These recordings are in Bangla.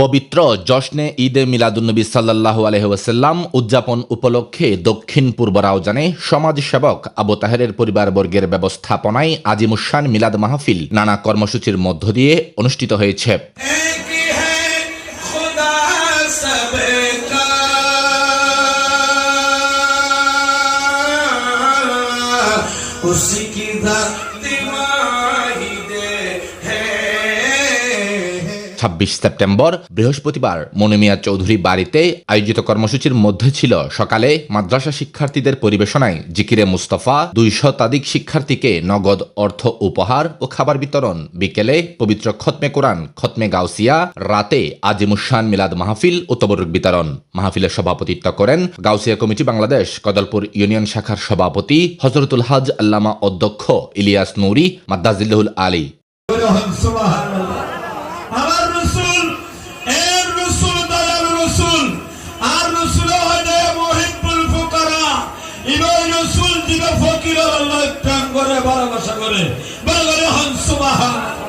পবিত্র জশ্নে ঈদে মিলাদুন্নবী সাল্লাহ আলহ্লাম উদযাপন উপলক্ষে দক্ষিণ পূর্ব রাউজানে সমাজসেবক আবু তাহেরের পরিবারবর্গের ব্যবস্থাপনায় আজিমুসান মিলাদ মাহফিল নানা কর্মসূচির মধ্য দিয়ে অনুষ্ঠিত হয়েছে एक है ২৬ সেপ্টেম্বর, বৃহস্পতিবার মনুমিয়া চৌধুরী বাড়িতে আয়োজিত কর্মসূচির মধ্যে ছিল সকালে মাদ্রাসা শিক্ষার্থীদের পরিবেশনায় জিকিরে মুস্তফা দুই শতাধিক শিক্ষার্থীকে নগদ অর্থ উপহার ও খাবার বিতরণ, বিকেলে পবিত্র খতমে কোরআন, খতমে গাউসিয়া, রাতে আজিমুসান মিলাদ মাহফিল ও তবরুক বিতরণ। মাহফিলের সভাপতিত্ব করেন গাউসিয়া কমিটি বাংলাদেশ, কদলপুর ইউনিয়ন শাখার সভাপতি হজরতুল হাজ আল্লামা অধ্যক্ষ ইলিয়াস নুরি মাদ্দাজিল্লাহুল আলী। ইবাই রসুল দিবে ফকির আল্লাহ প্রেম করে ভালোবাসা করে। বলে হন সুবহানাল্লাহ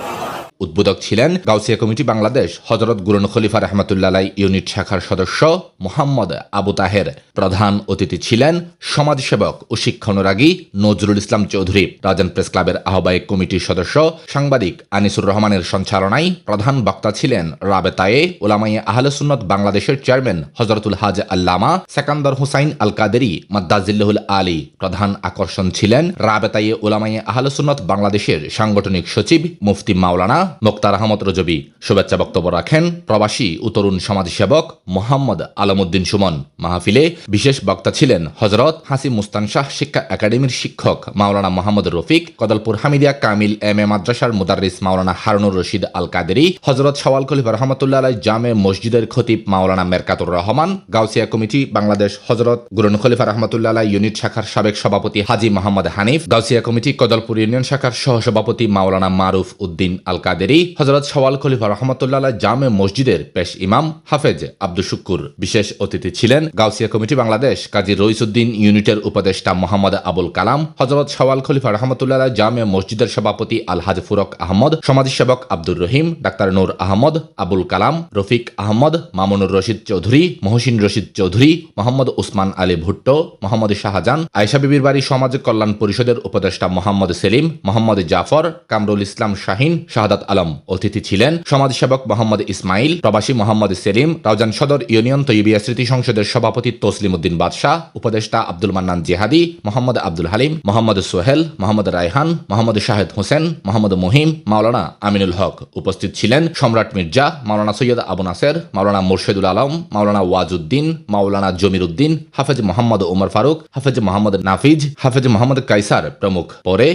উদ্বোধক ছিলেন গাউসিয়া কমিটি বাংলাদেশ, হজরত গুরন খলিফা রহমতুল্লাহ ইউনিট শাখার সদস্য মোহাম্মদ আবু তাহের। প্রধান অতিথি ছিলেন সমাজসেবক ও শিক্ষানুরাগী নজরুল ইসলাম চৌধুরী। রাজান প্রেস ক্লাবের আহ্বায়ক কমিটির সদস্য সাংবাদিক আনিসুর রহমানের সঞ্চালনায় প্রধান বক্তা ছিলেন রাবেতায়ে ওলামাইয়ে আহলে সুন্নত বাংলাদেশের চেয়ারম্যান হজরতুল হাজ আল্লামা, সেকান্দর হুসাইন আল কাদেরি মাদ্দাজিল্লাহুল আলী। প্রধান আকর্ষণ ছিলেন রাবেতায়ে ওলামাইয়ে আহলে সুন্নত বাংলাদেশের সাংগঠনিক সচিব মুফতি মাওলানা মোক্তার আহমদ রজবি। শুভেচ্ছা বক্তব্য রাখেন প্রবাসী ও তরুণ সমাজসেবক মোহাম্মদ আলমউদ্দিন সুমন। মাহফিলে বিশেষ বক্তা ছিলেন হজরত হাসি মুস্তান শাহ শিক্ষা একাডেমির শিক্ষক মাওলানা মোহাম্মদ রফিক, কদলপুর হামিদিয়া কামিল এম এ মাদ্রাসার মুদারিস মাওলানা হারুনুর রশিদ আল কাদেরি হজরত সওয়াল খলিফা রহমতুল্লাহ আলাই জামে মসজিদের খতিব মাওলানা মেরকাতুর রহমান, গাউসিয়া কমিটি বাংলাদেশ হজরত গুরুন খলিফা রহমতুল্লাহ আলাই ইউনিট শাখার সাবেক সভাপতি হাজি মোহাম্মদ হানিফ, গাউসিয়া কমিটি কদলপুর ইউনিয়ন শাখার সহসভাপতি মাওলানা মারুফ উদ্দিন আল কাদেরি হজরত সওয়াল খলিফা রহমতুল্লাহ জামে মসজিদের পেশ ইমাম হাফেজ আব্দুল শুক্কুর বিশেষ অতিথি ছিলেন গাউসিয়া কমিটি বাংলাদেশ, কাজী রইসুদ্দিন ইউনিটের উপদেষ্টা মোহাম্মদ আবুল কালাম হজরত সওয়াল খলিফা রহমতুল্লাহ জামে মসজিদের সভাপতি আলহাজ ফুরক আহমদ, সমাজসেবক আব্দুর রহিম, ডাক্তার নূর আহমদ, আবুল কালাম, রফিক আহমদ, মামুনুর রশিদ চৌধুরী, মহসিন রশিদ চৌধুরী, মোহাম্মদ উসমান আলী ভুট্টো, মোহাম্মদ শাহজাহান আয়সা বিবির বাড়ি সমাজ কল্যাণ পরিষদের উপদেষ্টা মোহাম্মদ সেলিম, মোহাম্মদ জাফর, কামরুল ইসলাম শাহিন, শাহাদাত আলম অতিথি ছিলেন সমাজসেবক মোহাম্মদ ইসমাইল, প্রবাসী মোহাম্মদ সেলিম, রাউজান সদর ইউনিয়ন তৈবিয়া স্মৃতি সংসদের সভাপতি তসলিম উদ্দিন বাদশাহ, উপদেষ্টা আব্দুল মান্নান জিহাদি, মোহাম্মদ আব্দুল হালিম, মোহাম্মদ সোহেল, মোহাম্মদ রায়হান, মোহাম্মদ শাহেদ হোসেন, মোহাম্মদ মহিম, মাওলানা আমিনুল হক উপস্থিত ছিলেন, সম্রাট মির্জা, মাওলানা সৈয়দ আবু নাসের, মাওলানা মুর্শেদুল আলম, মাওলানা ওয়াজউদ্দিন, মাওলানা জমির উদ্দিন হাফেজ মোহাম্মদ ওমর ফারুক, হাফেজ মোহাম্মদ নাফিজ, হাফেজ মোহাম্মদ কাইসার প্রমুখ। পরে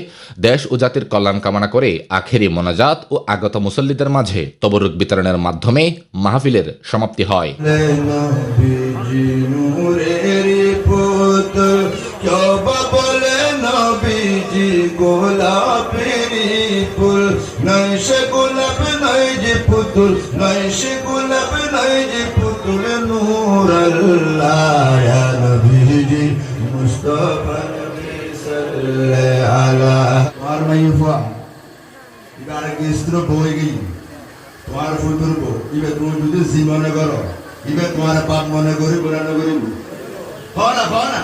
দেশ ও জাতির কল্যাণ কামনা করে আখেরি মোনাজাত ও আগত মুসল্লিদের মাঝে তবরুক বিতরণের মাধ্যমে মাহফিলের সমাপ্তি হয়। নবীজি নূরের পুত্র কেবা বলে নবীজি গোলাপের ফুল নাই সে গোলাপ নাই যে পুতুল নাই সে গোলাপ নাই যে পুতুল নূর আল্লাহ নবীজি মুস্তাফা এবার বই গই তোমার ফুতুর বউ। ইবে তুমি যদি জি মনে করো। ইবে তোমার বাপ মনে করি বলে না করি হনা হনা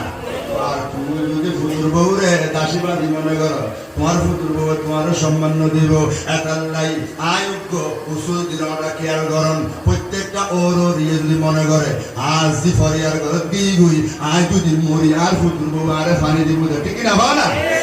আর তুমি যদি ফুতুর বউ রে দাসীবাদী করো। তোমার ফুতুর বউ তোমার সম্মান দিব। প্রত্যেকটা ওর ইয়ে যদি মনে করে, আজ দি ফরিয়ার যদি আর আরে দিব ঠিক না? আয়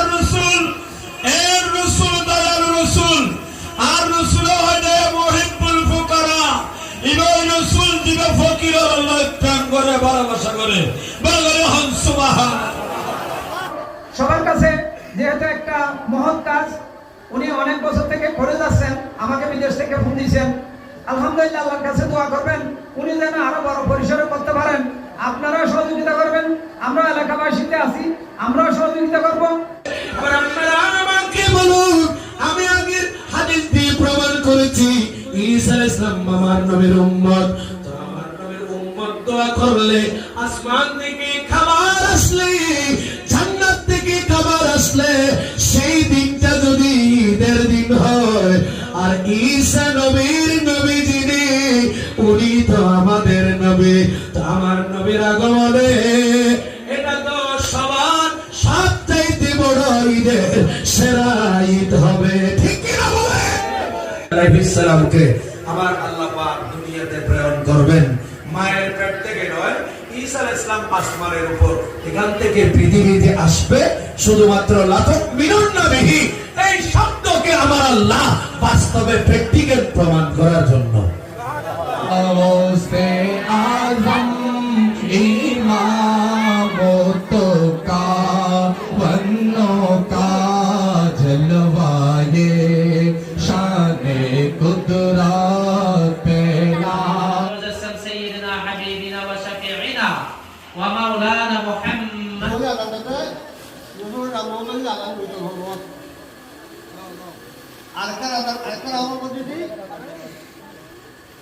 করে ভালোবাসা করে। সবার কাছে যেহেতু একটা মহৎ কাজ উনি অনেক বছর থেকে করে যাচ্ছেন আমাকে বিদেশ থেকে ফোন দিয়েছেন। আলহামদুলিল্লাহ আল্লাহর কাছে দোয়া করবেন উনি যেন আরও বড় পরিসরে করতে পারেন। আপনারাও সহযোগিতা করবেন আমরা এলাকাবাসীতে আছি আমরাও সহযোগিতা করব। আপনারা আমাকে বলুন আমি আগের হাদিস দিয়ে প্রমাণ করেছি ঈসা আলাইহিস সালাম আমার নবীর উম্মত। দোয়া করলে, আসমান থেকে খাবার আসলে, জান্নাত থেকে খাবার আসলে, সেই দিনটা যদি ঈদের দিন হয়, আর ঈসা নবীর নবী উনি তো আমাদের নবী, তো আমার নবীর আগমনে এটা তো সবার সবচাইতে বড় ঈদের সেরা ঈদ হবে, ঠিক আলাইহিসসালামকে আবার আল্লাহ পাক দুনিয়াতে প্রেরণ করবেন মায়ের পেট থেকে নয় ইসলাম আসমানের উপর, এখান থেকে পৃথিবীতে আসবে, শুধুমাত্র লাথক মিলন নবিহি এই শব্দকে আমার আল্লাহ বাস্তবে প্র্যাকটিক্যাল প্রমাণ করার জন্য। নমস্তে আজম ومولانا محمد আরেকটা আরেকটা আমার মধ্যে দিই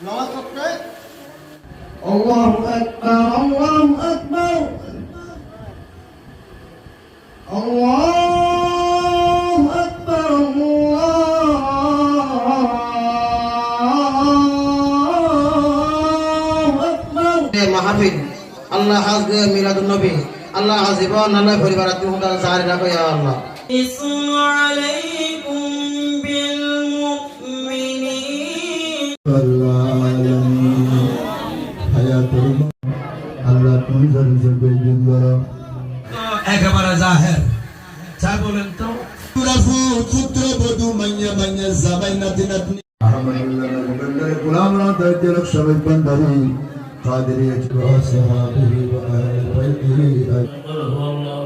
নামাজ পড়তে الله أكبر الله أكبر الله أكبر الله أكبر মাহফিল আল্লাহ হাজ মিলাদুল নবী। আল্লাহ হাজিবন আল্লাহ পরিবার আত্মীয় জারি রাখো ইয়া আল্লাহ। একেবারে জাহের। যা বলেন তো। পুত্র বধু মাইয়া মাইয়া জামাই নাতি নাতনি। আলহামদুলিল্লাহ গোবিন্দের গোলাম রাত সবাই বান্ধারি قادرية وأصحابه وأهل بيته. أجمعهم